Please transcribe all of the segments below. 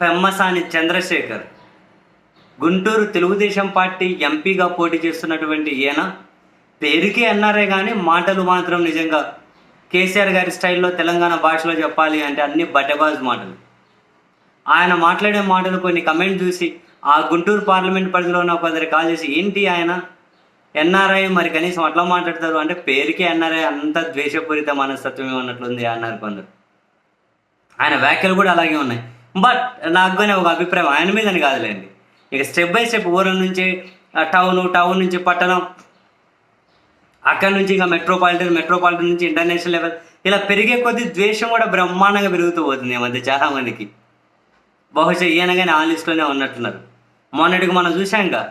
Pemmasani Chandrasekhar. Guntur Telugu Desam party ఎంపీగా పోటీ చేస్తున్నటువంటి ఈయన. పేరుకే అన్నారే కానీ మాటలు మాత్రం నిజంగా కేసీఆర్ గారి స్టైల్లో తెలంగాణ భాషలో చెప్పాలి అంటే అన్ని బట్టబాజు మాటలు. ఆయన మాట్లాడే మాటలు కొన్ని కమెంట్ చూసి ఆ గుంటూరు పార్లమెంట్ పరిధిలో ఉన్న కొందరు కాల్ చేసి ఏంటి ఆయన? ఎన్ఆర్ఐ మరి కనీసం అట్లా మాట్లాడతారు? అంటే పేరుకే ఎన్ఆర్ఐ అంత ద్వేషపూరిత మనస్తత్వమే ఉన్నట్లుంది అన్నారు కొందరు. ఆయన వ్యాఖ్యలు కూడా అలాగే ఉన్నాయి. బట్ నాకు కానీ ఒక అభిప్రాయం. ఆయన మీదని కాదులేండి. ఇక స్టెప్ బై స్టెప్ ఊరం నుంచి టౌన్ టౌన్ నుంచి పట్టణం అక్కడ నుంచి ఇంకా మెట్రోపాలిటన్ మెట్రోపాలిటన్ నుంచి ఇంటర్నేషనల్ లెవెల్ ఇలా పెరిగే కొద్దీ ద్వేషం కూడా బ్రహ్మాండంగా పెరుగుతూ పోతుంది ఈ మధ్య చాలా మందికి. బహుశా ఈయన కానీ ఆ లిస్టులోనే ఉన్నట్టున్నారు. మొన్నటికి మనం చూసాంగా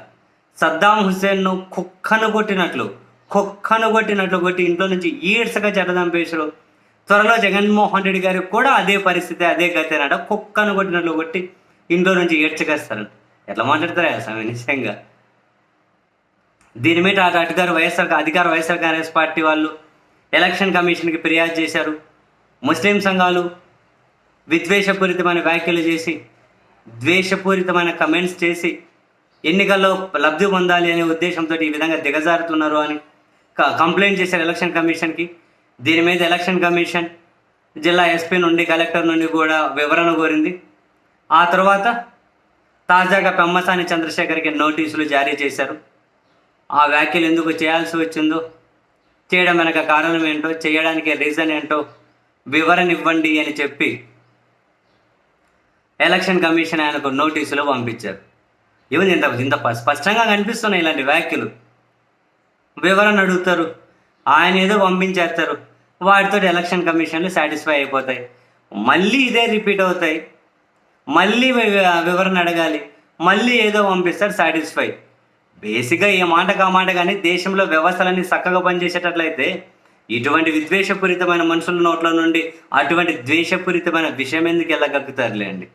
సద్దాం హుస్సేన్ను కుక్కను కొట్టినట్లు కుక్కను కొట్టినట్లు కొట్టి ఇంట్లో నుంచి ఈడ్సగా చెడదంపేశారు త్వరలో జగన్మోహన్ రెడ్డి గారికి కూడా అదే పరిస్థితి అదే గతేనట కుక్కను కొట్టినట్లు కొట్టి ఇంట్లో నుంచి ఈడ్చకేస్తారు ఎట్లా మాట్లాడతారా స్వామి? నిజంగా. దీని మీద అటు అధికార వైఎస్ఆర్ అధికార వైఎస్ఆర్ కాంగ్రెస్ పార్టీ వాళ్ళు ఎలక్షన్ కమిషన్కి ఫిర్యాదు చేశారు. ముస్లిం సంఘాలు విద్వేషపూరితమైన వ్యాఖ్యలు చేసి ద్వేషపూరితమైన కమెంట్స్ చేసి ఎన్నికల్లో లబ్ధి పొందాలి అనే ఉద్దేశంతో ఈ విధంగా దిగజారుతున్నారు అని క- కంప్లైంట్ చేశారు ఎలక్షన్ కమిషన్కి. దీని మీద ఎలక్షన్ కమిషన్ జిల్లా ఎస్పీ నుండి కలెక్టర్ నుండి కూడా వివరణ కోరింది. ఆ తర్వాత తాజాగా పెమ్మసాని చంద్రశేఖర్కి నోటీసులు జారీ చేశారు. ఆ వ్యాఖ్యలు ఎందుకు చేయాల్సి వచ్చిందో చేయడం వెనక కారణం ఏంటో చేయడానికి రీజన్ ఏంటో వివరణ ఇవ్వండి అని చెప్పి ఎలక్షన్ కమిషన్ ఆయనకు నోటీసులు పంపించారు. ఇవన్నీ ఇంత ఇంత స్పష్టంగా కనిపిస్తున్నాయి ఇలాంటి వ్యాఖ్యలు. వివరణ అడుగుతారు. ఆయన ఏదో పంపించేస్తారు. వాటితో ఎలక్షన్ కమిషన్లు సాటిస్ఫై అయిపోతాయి. మళ్ళీ ఇదే రిపీట్ అవుతాయి. మళ్ళీ వివరణ అడగాలి. మళ్ళీ ఏదో పంపిస్తారు సాటిస్ఫై. బేసిక్గా ఏ మాటకు ఆ మాట కానీ దేశంలో వ్యవస్థలన్నీ చక్కగా పనిచేసేటట్లయితే ఇటువంటి విద్వేషపూరితమైన మనుషుల నోట్ల నుండి అటువంటి ద్వేషపూరితమైన విషయం ఎందుకు వెళ్ళగక్కుతారులేండి